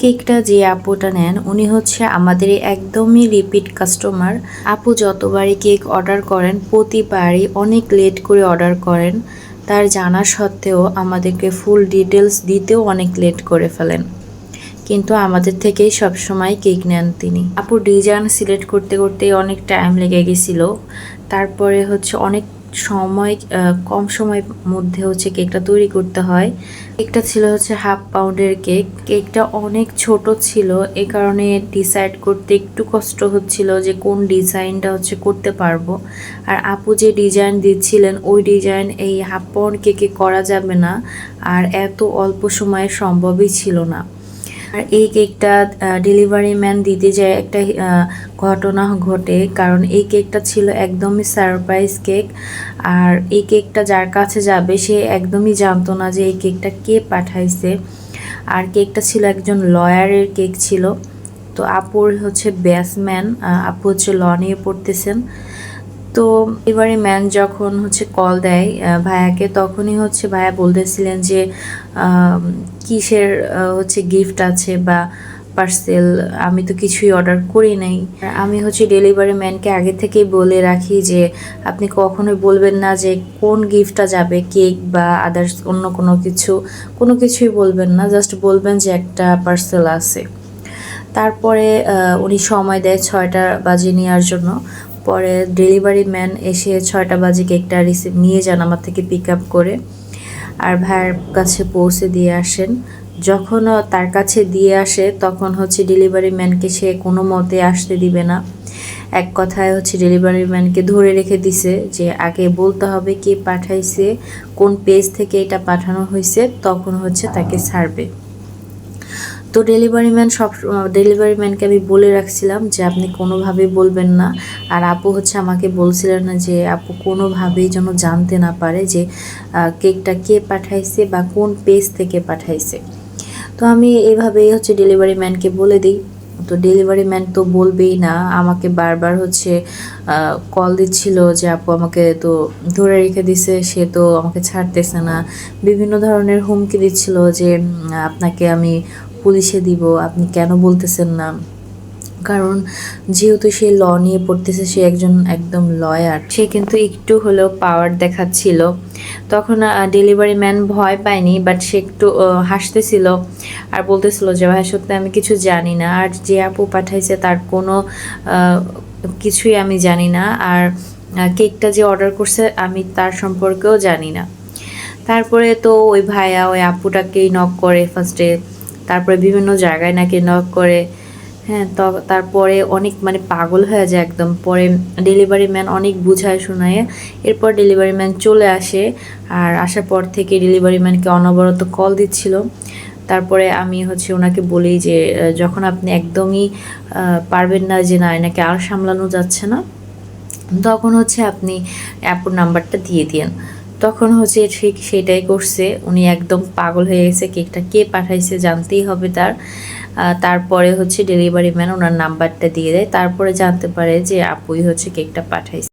কেকটা যে আপুটা নেন, উনি হচ্ছে আমাদের একদমই রিপিট কাস্টমার আপু যতবারই কেক অর্ডার করেন, প্রতিবারই অনেক লেট করে অর্ডার করেন। তার জানা সত্ত্বেও আমাদেরকে ফুল ডিটেলস দিতেও অনেক লেট করে ফেলেন। কিন্তু আমাদের থেকেই সবসময় কেক নেন তিনি। আপু ডিজাইন সিলেক্ট করতে করতে অনেক টাইম লেগে গেছিল। তারপরে হচ্ছে অনেক সময় কম সময়ের মধ্যে হচ্ছে কেকটা তৈরি করতে হয়। কেকটা ছিল হচ্ছে হাফ পাউন্ডের কেক। কেকটা অনেক ছোট ছিল, এ কারণে ডিসাইড করতে একটু কষ্ট হচ্ছিল যে কোন ডিজাইনটা হচ্ছে করতে পারব। আর আপু যে ডিজাইন দিচ্ছিলেন, ওই ডিজাইন এই হাফ পাউন্ড কেকে করা যাবে না, আর এত অল্প সময়ে সম্ভবই ছিল না। আর এই কেকটা ডেলিভারি ম্যান দিতে যায় একটা ঘটনা ঘটে। কারণ এই কেকটা ছিল একদমই সারপ্রাইজ কেক। আর এই কেকটা যার কাছে যাবে, সে একদমই জানতো না যে এই কেকটা কে পাঠাইছে। আর কেকটা ছিল একজন লয়ারের কেক ছিল। তো আপুর হচ্ছে ব্যাসম্যান আপু হচ্ছে ল নিয়ে পড়তেছেন। তো এবারে ম্যান যখন হচ্ছে কল দেয় আহ, ভাইয়াকে তখনই হচ্ছে ভাইয়া বলতেছিলেন যে কিসের হচ্ছে গিফট আছে বা পার্সেল আমি তো কিছুই অর্ডার করি নাই। আমি হচ্ছে ডেলিভারি ম্যানকে আগে থেকেই বলে রাখি যে আপনি কখনোই বলবেন না যে কোন গিফটটা যাবে কেক বা আদার্স অন্য কোনো কিছু কোনো কিছুই বলবেন না জাস্ট বলবেন যে একটা পার্সেল আছে। তারপরে উনি সময় দেয় ছয়টা বাজে নেওয়ার জন্য। পরে ডেলিভারি ম্যান এসে ছয়টা বাজে কেকটা রিসিভ নিয়ে যান আমার থেকে পিক আপ করে। আর ভাইয়ের কাছে পৌঁছে দিয়ে আসেন। যখন তার কাছে দিয়ে আসে, তখন হচ্ছে ডেলিভারি ম্যানকে সে কোনো মতে আসতে দিবে না। এক কথায় হচ্ছে ডেলিভারি ম্যানকে ধরে রেখে দিছে যে আগে বলতে হবে কে পাঠাইছে, কোন পেজ থেকে এটা পাঠানো হয়েছে তখন হচ্ছে তাকে ছাড়বে। তো ডেলিভারি ম্যান সব ডেলিভারি ম্যানকে আমি বলে রাখছিলাম যে আপনি কোনোভাবেই বলবেন না। আর আপু হচ্ছে আমাকে বলছিলেন না যে আপু কোনোভাবেই যেন জানতে না পারে যে কেকটা কে পাঠাইছে বা কোন পেজ থেকে পাঠাইছে। তো আমি এভাবেই হচ্ছে ডেলিভারি ম্যানকে বলে দিই। তো ডেলিভারি ম্যান তো বলবেই না, আমাকে বারবার হচ্ছে কল দিচ্ছিল যে আপু আমাকে তো ধরে রেখে দিছে, সে তো আমাকে ছাড়তেছে না। বিভিন্ন ধরনের হুমকি দিচ্ছিল যে আপনাকে আমি পুলিশে দিব, আপনি কেন বলতেছেন না? কারণ যেহেতু সে ল নিয়ে পড়তেছে, সে একজন একদম লয়ার সে কিন্তু একটু হলেও পাওয়ার দেখাচ্ছিল। তখন ডেলিভারি ম্যান ভয় পায়নি বাট সে একটু হাসতেছিল আর বলতেছিল যে, ভাই, সত্যি আমি কিছু জানি না। আর যে আপু পাঠাইছে তার কোনো কিছুই আমি জানি না। আর কেকটা যে অর্ডার করছে আমি তার সম্পর্কেও জানি না। তারপরে তো ওই ভাইয়া ওই আপুটাকেই নক করে ফার্স্টে তারপরে বিভিন্ন জায়গায় নাকি নক করে হ্যাঁ তো তারপরে অনেক মানে পাগল হয়ে যায় একদম। পরে ডেলিভারি ম্যান অনেক বুঝায় শোনায়, এরপর ডেলিভারি ম্যান চলে আসে আর আসার পর থেকে ডেলিভারি ম্যানকে অনবরত কল দিচ্ছিল। তারপরে আমি হচ্ছে ওনাকে বলি যে যখন আপনি একদমই পারবেন না যে না, এনাকে আর সামলানো যাচ্ছে না, তখন হচ্ছে আপনি অ্যাপুর নাম্বারটা দিয়ে দিন তখন হচ্ছে ঠিক সেটাই করছে। উনি একদম পাগল হয়ে গেছে, কেকটা কে পাঠাইছে জানতেই হবে তার। তারপরে হচ্ছে ডেলিভারি ম্যান ওনার নাম্বারটা দিয়ে দেয়। তারপরে জানতে পারে যে আপুই হচ্ছে কেকটা পাঠাইছে।